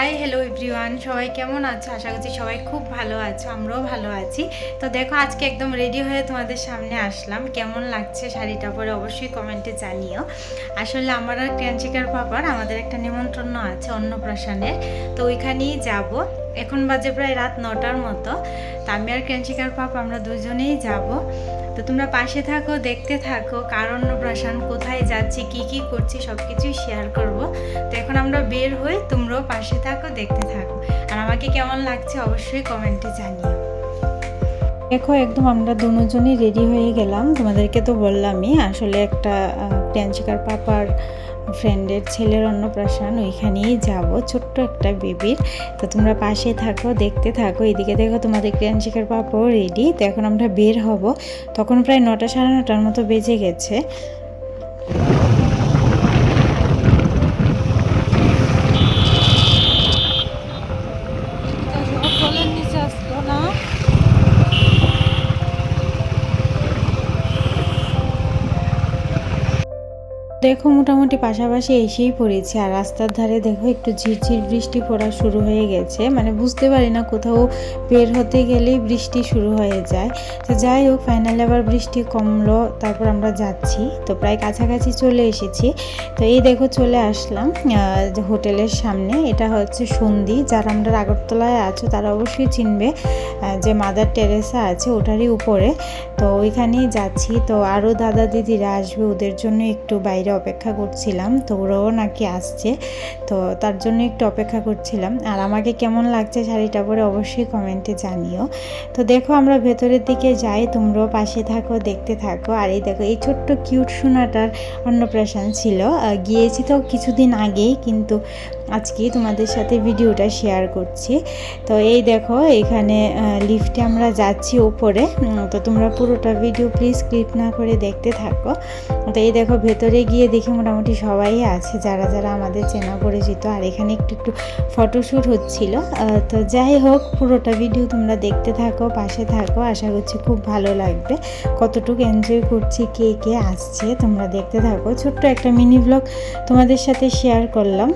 Hi hello everyone সবাই কেমন আছো? আশা করছি সবাই খুব ভালো আছো, আমরাও ভালো আছি। তো দেখো, আজকে একদম রেডি হয়ে তোমাদের সামনে আসলাম। কেমন লাগছে শাড়িটা পরে অবশ্যই কমেন্টে জানিও। আসলে আমার আর ক্রিয়াঞ্চিকার পাপার আমাদের একটা নিমন্ত্রণ আছে, অন্নপ্রাশনের। তো ওইখানেই যাব। এখন বাজে প্রায় রাত নটার মতো। তো আমি আর ক্রিয়াঞ্চিকার পাপা আমরা দুজনেই যাব। তো তোমরা পাশে থাকো, দেখতে থাকো, কারণ প্রশান কোথায় যাচ্ছি, কি কি করছি সব কিছুই শেয়ার করব। তো এখন আমরা বের হই, তোমরাও পাশে থাকো, দেখতে থাকো। আর আমাকে কেমন লাগছে অবশ্যই কমেন্টে জানিও। দেখো, একদম আমরা দুজনই রেডি হয়ে গেলাম। তোমাদেরকে তো বললামই, আসলে একটা ক্রিয়াঞ্চিকার পাপার ফ্রেন্ডের ছেলের অন্নপ্রাশন, ওইখানেই যাব। ছোট্ট একটা বেবির তো তোমরা পাশে থাকো, দেখতে থাকো। এদিকে দেখো তোমাদের ক্রিয়াঞ্চিকার পাপাও রেডি তো এখন আমরা বের হব। তখন প্রায় নটা সাড়ে নটার মতো বেজে গেছে। দেখো মোটামুটি পাশাপাশি এসেই পড়েছি আর রাস্তার ধারে দেখো একটু ঝিরঝির বৃষ্টি পড়া শুরু হয়ে গেছে। মানে বুঝতে পারি না কোথাও বের হতে গেলেই বৃষ্টি শুরু হয়ে যায়। তো যাই হোক ফাইনালি আবার বৃষ্টি কমলো, তারপর আমরা যাচ্ছি। তো প্রায় কাছাকাছি চলে এসেছি। তো এই দেখো চলে আসলাম হোটেলের সামনে। এটা হচ্ছে সন্ধি। যারা আমরা আগরতলায় আছো, তারা অবশ্যই চিনবে যে মাদার টেরেসা আছে, ওটারই উপরে। তো ওইখানেই যাচ্ছি। তো আরও দাদা দিদিরা আসবে, ওদের জন্য একটু বাইরে অপেক্ষা করছিলাম তো ওরাও নাকি আসছে, তো তার জন্য একটু অপেক্ষা করছিলাম। আর আমাকে কেমন লাগছে শাড়িটা পরে অবশ্যই কমেন্টে জানিও। তো দেখো আমরা ভেতরের দিকে যাই, তোমরাও পাশে থাকো, দেখতে থাকো। আর এই দেখো, এই ছোট্ট কিউট সোনাটার অন্নপ্রাশন ছিল। গিয়েছি তো কিছুদিন আগেই, কিন্তু আজকে তোমাদের সাথে ভিডিওটা শেয়ার করছি। তো এই দেখো এখানে লিফটে আমরা যাচ্ছি উম, তো তোমরা পুরোটা ভিডিও প্লিজ ক্লিপ না করে দেখতে থাকো। তো এই দেখো ভেতরে গিয়ে দেখি মোটামুটি সবাই আছে যারা যারা আমাদের চেনা পরিচিত। আর এখানে একটু একটু ফটোশ্যুট হচ্ছিল। তো যাই হোক পুরোটা ভিডিও তোমরা দেখতে থাকো পাশে থাকো। আশা করছি খুব ভালো লাগবে। কতটুকু এনজয় করছি কে কে আসছে তোমরা দেখতে থাকো। ছোট্ট একটা মিনি ব্লগ তোমাদের সাথে শেয়ার করলাম।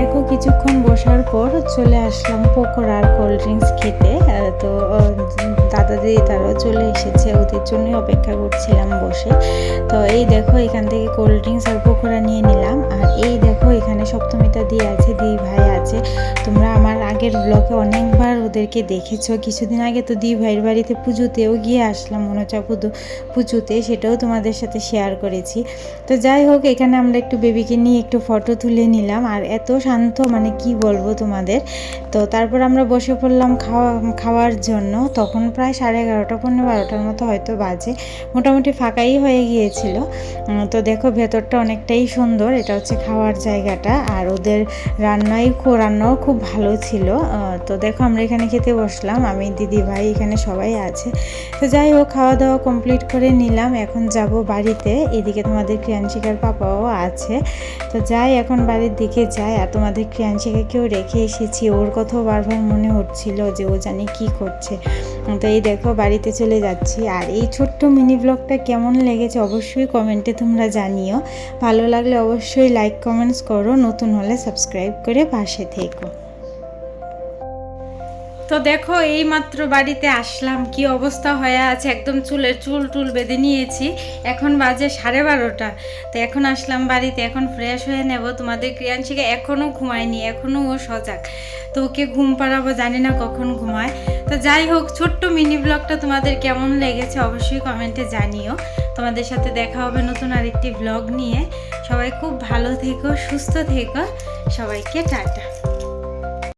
দেখো, কিছুক্ষণ বসার পর চলে আসলাম পকোড়া আর কোল্ড ড্রিঙ্কস খেতে। তো দাদা দিদি তারাও চলে এসেছে, ওদের জন্যই অপেক্ষা করছিলাম বসে। তো এই দেখো, এখান থেকে কোল্ড ড্রিঙ্কস আর পকোড়া নিয়ে নিলাম। আর এই দেখো, এখানে সপ্তমিতা দিয়ে আছে দি ভাই আছে। তোমরা আমার আগের ব্লগে অনেকবার ওদেরকে দেখেছ। কিছুদিন আগে তো দি ভাইয়ের বাড়িতে পুজোতেও গিয়ে আসলাম মনোচা পুজো পুজোতে, সেটাও তোমাদের সাথে শেয়ার করেছি। তো যাই হোক, এখানে আমরা একটু বেবিকে নিয়ে একটু ফটো তুলে নিলাম। আর এত শান্ত মানে কি বলব তোমাদের? তো তারপর আমরা বসে পড়লাম খাওয়া, খাওয়ার জন্য। তখন প্রায় সাড়ে এগারোটা পনেরো বারোটার মতো হয়তো বাজে। মোটামুটি ফাঁকাই হয়ে গিয়েছিল। তো দেখো ভেতরটা অনেকটাই সুন্দর। এটা হচ্ছে খাওয়ার জায়গাটা। আর ওদের রান্নাই খু- রান্নাও খুব ভালো ছিল। তো দেখো আমরা এখানে খেতে বসলাম। আমি, দিদি ভাই এখানে সবাই আছে। তো যাই হোক খাওয়া দাওয়া কমপ্লিট করে নিলাম। এখন যাব বাড়িতে। এদিকে তোমাদের ক্রিয়াংশিকার পাপাও আছে। তো যাই, এখন বাড়ির দিকে যাই। আর তোমাদের ক্রিয়াংশিকাকেও রেখে এসেছি। ওর কথাও বারবার মনে হচ্ছিল যে ও জানি কি করছে। তো এই দেখো, বাড়িতে চলে যাচ্ছি। আর এই ছোট্ট মিনি ব্লগটা কেমন লেগেছে অবশ্যই কমেন্টে তোমরা জানিও। ভালো লাগলে অবশ্যই লাইক কমেন্টস করো। নতুন হলে সাবস্ক্রাইব করে পাশে থেকো। তো দেখো এই মাত্র বাড়িতে আসলাম। কি অবস্থা হয়ে আছে? একদম চুলের চুল টুল বেঁধে নিয়েছি। এখন বাজে সাড়ে বারোটা। তো এখন আসলাম বাড়িতে। এখন ফ্রেশ হয়ে নেব। তোমাদের ক্রিয়াংশিকা এখনও ঘুমায়নি এখনও ও সজাগ। তো ওকে ঘুম পাড়াবো, জানি না কখন ঘুমায়। তো যাই হোক, ছোট্ট মিনি ব্লগটা তোমাদের কেমন লেগেছে অবশ্যই কমেন্টে জানিও। তোমাদের সাথে দেখা হবে নতুন আরেকটি ব্লগ নিয়ে। সবাই খুব ভালো থেকো, সুস্থ থেকো। সবাইকে টাটা।